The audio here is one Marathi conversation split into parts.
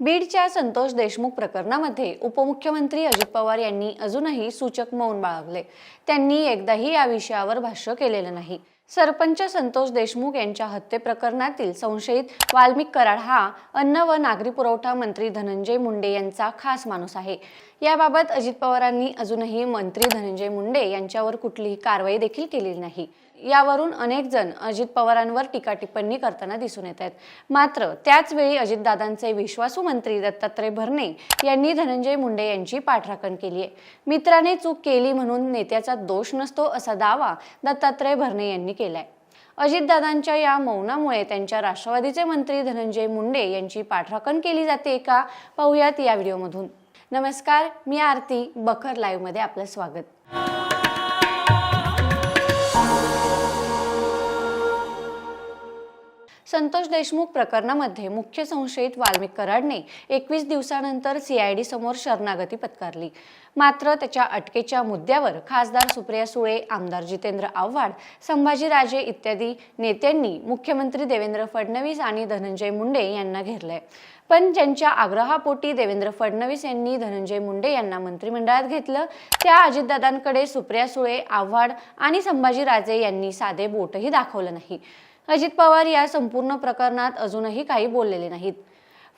बीडच्या संतोष देशमुख प्रकरणामध्ये उपमुख्यमंत्री अजित पवार यांनी अजूनही सूचक मौन बाळगले. त्यांनी एकदाही या विषयावर भाष्य केलेलं नाही. सरपंच संतोष देशमुख यांच्या हत्ये प्रकरणातील संशयित वाल्मिक कराड हा अन्न व नागरी पुरवठा मंत्री धनंजय मुंडे यांचा खास माणूस आहे. याबाबत अजित पवारांनी अजूनही मंत्री धनंजय मुंडे यांच्यावर कुठलीही कारवाई देखील केलेली नाही. यावरून अनेक जण अजित पवारांवर टीका टिप्पणी करताना दिसून येत आहेत. मात्र त्याचवेळी अजितदादांचे विश्वासू मंत्री दत्तात्रय भरणे यांनी धनंजय मुंडे यांची पाठराखण केली आहे. मित्राने चूक केली म्हणून नेत्याचा दोष नसतो असा दावा दत्तात्रय भरणे यांनी केलाय. अजितदादांच्या या मौनामुळे त्यांच्या राष्ट्रवादीचे मंत्री धनंजय मुंडे यांची पाठराखण केली जाते का? पाहुयात या व्हिडिओमधून. नमस्कार मी आरती बखर लाईव्हमध्ये आपलं स्वागत. संतोष देशमुख प्रकरणामध्ये मुख्य संशयित वाल्मिक कराडने एकवीस दिवसानंतर सीआयडी समोर शरणागती पत्कारली. मात्र त्याच्या अटकेच्या मुद्द्यावर खासदार सुप्रिया सुळे आमदार जितेंद्र आव्हाड संभाजीराजे इत्यादी नेत्यांनी मुख्यमंत्री देवेंद्र फडणवीस आणि धनंजय मुंडे यांना घेरलंय. पण ज्यांच्या आग्रहापोटी देवेंद्र फडणवीस यांनी धनंजय मुंडे यांना मंत्रिमंडळात घेतलं त्या अजितदादांकडे सुप्रिया सुळे आव्हाड आणि संभाजीराजे यांनी साधे बोटही दाखवलं नाही. अजित पवार या संपूर्ण प्रकरणात अजूनही काही बोललेले नाहीत.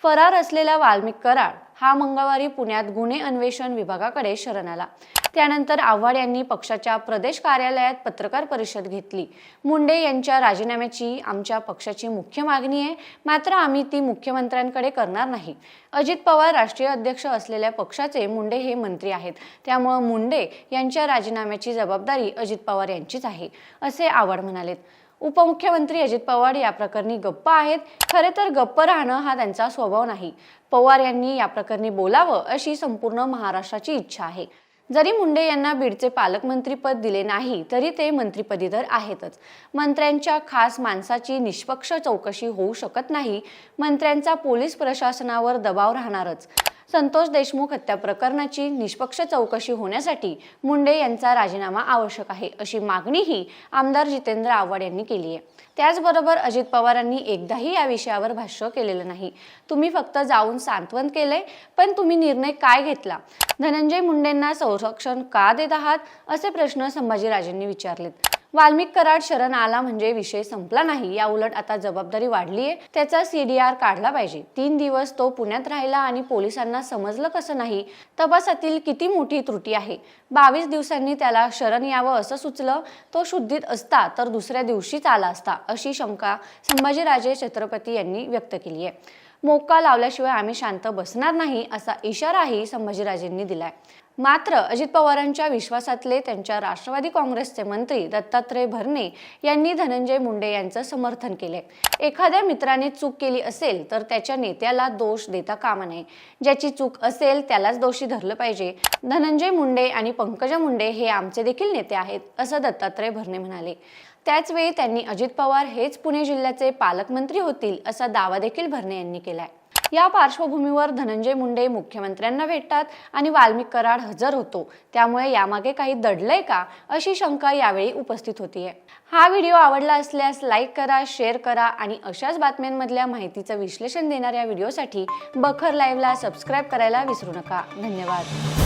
फरार असलेला वाल्मिक कराड हा मंगळवारी पुण्यात गुन्हे अन्वेषण विभागाकडे शरण आला. त्यानंतर आव्हाड यांनी पक्षाच्या प्रदेश कार्यालयात पत्रकार परिषद घेतली. मुंडे यांच्या राजीनाम्याची आमच्या पक्षाची मुख्य मागणी आहे मात्र आम्ही ती मुख्यमंत्र्यांकडे करणार नाही. अजित पवार राष्ट्रीय अध्यक्ष असलेल्या पक्षाचे मुंडे हे मंत्री आहेत. त्यामुळे मुंडे यांच्या राजीनाम्याची जबाबदारी अजित पवार यांचीच आहे असे आव्हाड म्हणालेत. उपमुख्यमंत्री अजित पवार या प्रकरणी गप्प आहेत. खरे तर गप्प राहणं हा त्यांचा स्वभाव नाही. पवार यांनी या प्रकरणी बोलावं अशी संपूर्ण महाराष्ट्राची इच्छा आहे. जरी मुंडे यांना बीडचे पालकमंत्रीपद दिले नाही तरी ते मंत्रीपदी तर आहेतच. मंत्र्यांच्या खास माणसाची निष्पक्ष चौकशी होऊ शकत नाही. मंत्र्यांचा पोलीस प्रशासनावर दबाव राहणारच. संतोष देशमुख हत्या प्रकरणाची निष्पक्ष चौकशी होण्यासाठी मुंडे यांचा राजीनामा आवश्यक आहे अशी मागणीही आमदार जितेंद्र आव्हाड यांनी केली आहे. त्याचबरोबर अजित पवारांनी एकदाही या विषयावर भाष्य केलेलं नाही. तुम्ही फक्त जाऊन सांत्वन केलंय पण तुम्ही निर्णय काय घेतला? धनंजय मुंडेंना संरक्षण का देत आहात? असे प्रश्न संभाजीराजेंनी विचारलेत. वाल्मिक कराड शरण आला म्हणजे विषय संपला नाही. या उलट आता जबाबदारी वाढली आहे त्याचा सीडीआर काढला पाहिजे. तीन दिवस तो पुण्यात राहिला आणि पोलिसांना समजलं कसं नाही? तपासातील किती मोठी त्रुटी आहे? बावीस दिवसांनी त्याला शरण यावं असं सुचलं. तो शुद्धीत असता तर दुसऱ्या दिवशीच आला असता अशी शंका संभाजीराजे छत्रपती यांनी व्यक्त केली आहे मोका लावल्याशिवाय आम्ही शांत बसणार नाही असा इशाराही संभाजीराजेंनी दिलाय. मात्र अजित पवारांच्या विश्वासातले त्यांच्या राष्ट्रवादी काँग्रेसचे मंत्री दत्तात्रय भरणे यांनी धनंजय मुंडे यांचं समर्थन केले एखाद्या मित्राने चूक केली असेल तर त्याच्या नेत्याला दोष देता कामा नये. ज्याची चूक असेल त्यालाच दोषी धरलं पाहिजे. धनंजय मुंडे आणि पंकजा मुंडे हे आमचे देखील नेते आहेत असं दत्तात्रय भरणे म्हणाले. त्याचवेळी त्यांनी अजित पवार हेच पुणे जिल्ह्याचे पालकमंत्री होतील असा दावा देखील भरणे यांनी केलाय. या पार्श्वभूमीवर धनंजय मुंडे मुख्यमंत्र्यांना भेटतात आणि वाल्मिक कराड हजर होतो. त्यामुळे यामागे काही दडलंय का अशी शंका यावेळी उपस्थित होतीये. हा व्हिडिओ आवडला असल्यास लाईक करा शेअर करा आणि अशाच बातम्यांमधल्या माहितीचं विश्लेषण देणाऱ्या व्हिडिओसाठी बखर लाईव्हला सबस्क्राईब करायला विसरू नका. धन्यवाद.